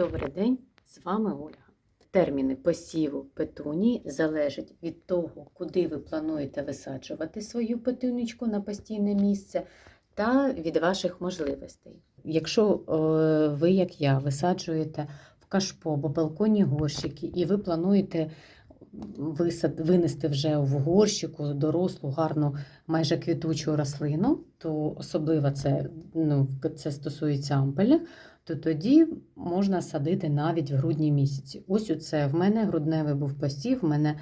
Добрий день, з вами Ольга. Терміни посіву петунії залежать від того, куди ви плануєте висаджувати свою петунічку на постійне місце та від ваших можливостей. Якщо е, ви, як я, висаджуєте в кашпо або балконі горщики, і ви плануєте висад, винести вже в горщику дорослу, гарну, майже квітучу рослину, то особливо це, ну, це стосується ампельних, то тоді можна садити навіть в грудні місяці. Ось оце в мене грудневий був посів, в мене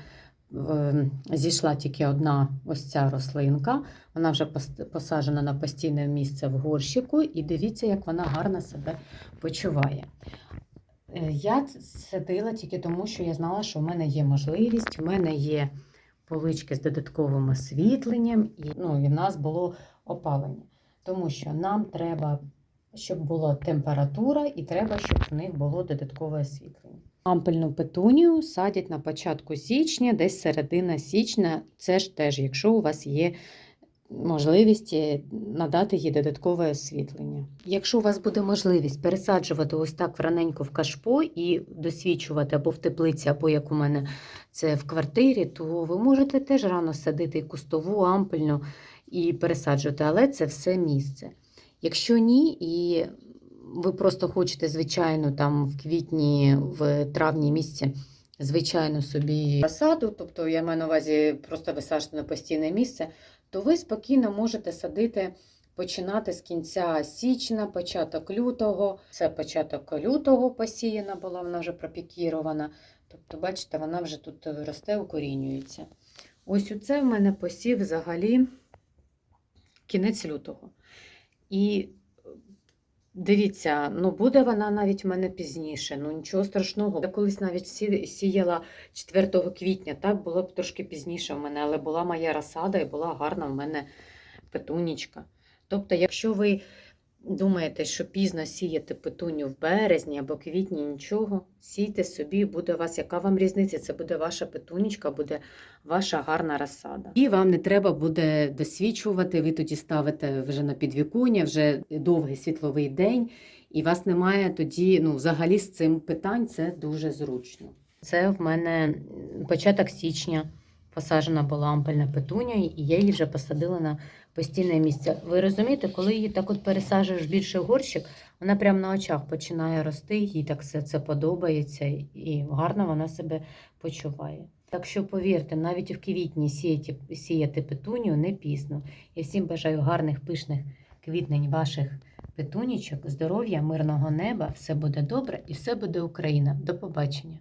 е, зійшла тільки одна ось ця рослинка. Вона вже посаджена на постійне місце в горщику, і дивіться, як вона гарно себе почуває. Е, Я садила тільки тому, що я знала, що в мене є можливість, в мене є полички з додатковим освітленням, і, ну, і в нас було опалення. Тому що нам треба, щоб була температура, і треба, щоб в них було додаткове освітлення. Ампельну петунію садять на початку січня, десь середина січня. Це ж теж, якщо у вас є можливість е, надати їй додаткове освітлення. Якщо у вас буде можливість пересаджувати ось так раненько в кашпо і досвідчувати або в теплиці, або як у мене це в квартирі, то ви можете теж рано садити кустову, ампельну і пересаджувати, але це все місце. Якщо ні, і ви просто хочете, звичайно, там в квітні, в травні місці, звичайно, собі розсаду, тобто я маю на увазі просто висаджувати на постійне місце, то ви спокійно можете садити, починати з кінця січня, початок лютого. Це початок лютого посіяна була, вона вже пропікірована. Тобто, бачите, вона вже тут росте, укорінюється. Ось оце в мене посів взагалі кінець лютого. І е, дивіться, ну буде вона навіть в мене пізніше, ну нічого страшного. Я колись навіть сіяла 4 квітня, так було б трошки пізніше в мене, але була моя розсада і була гарна в мене петунічка. Тобто, якщо ви думаєте, що пізно сіяти петуню в березні або квітні, нічого, сійте собі, буде у вас, яка вам різниця? Це буде ваша петунічка, буде ваша гарна розсада. І вам не треба буде досвідчувати, ви тоді ставите вже на підвіконня, вже довгий світловий день, і вас немає тоді, ну, взагалі з цим питань це дуже зручно. Це в мене початок січня. Посаджена була ампельна петуня, і я її вже посадила на постійне місце. Ви розумієте, коли її так от пересаджуєш в більший горщик, вона прямо на очах починає рости, їй так все це подобається і гарно вона себе почуває. Так що повірте, навіть в квітні сіяти, сіяти петунію не пізно. Я всім бажаю гарних пишних квітнень ваших петунічок, здоров'я, мирного неба. Все буде добре і все буде Україна. До побачення!